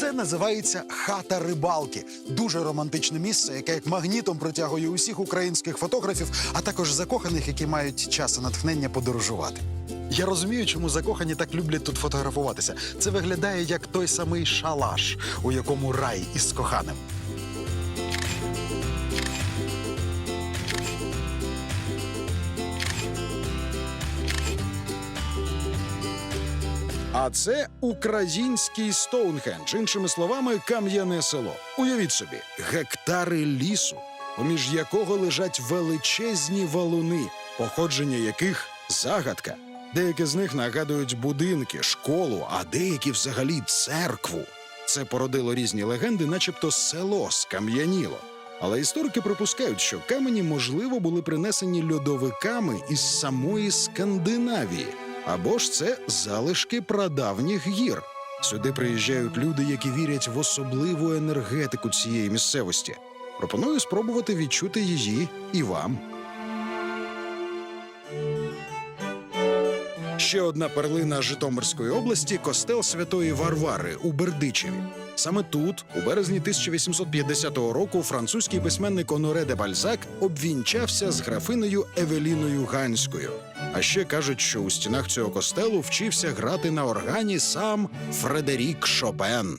Це називається хата рибалки. Дуже романтичне місце, яке як магнітом притягує усіх українських фотографів, а також закоханих, які мають час і натхнення подорожувати. Я розумію, чому закохані так люблять тут фотографуватися. Це виглядає як той самий шалаш, у якому рай із коханим. А це український Стоунхендж, іншими словами, кам'яне село. Уявіть собі, гектари лісу, поміж якого лежать величезні валуни, походження яких загадка. Деякі з них нагадують будинки, школу, а деякі взагалі церкву. Це породило різні легенди, начебто село скам'яніло. Але історики припускають, що камені, можливо, були принесені льодовиками із самої Скандинавії, або ж це залишки прадавніх гір. Сюди приїжджають люди, які вірять в особливу енергетику цієї місцевості. Пропоную спробувати відчути її і вам. Ще одна перлина Житомирської області костел Святої Варвари у Бердичеві. Саме тут, у березні 1850 року, французький письменник Оноре де Бальзак обвінчався з графинею Евеліною Ганською. А ще кажуть, що у стінах цього костелу вчився грати на органі сам Фредерік Шопен.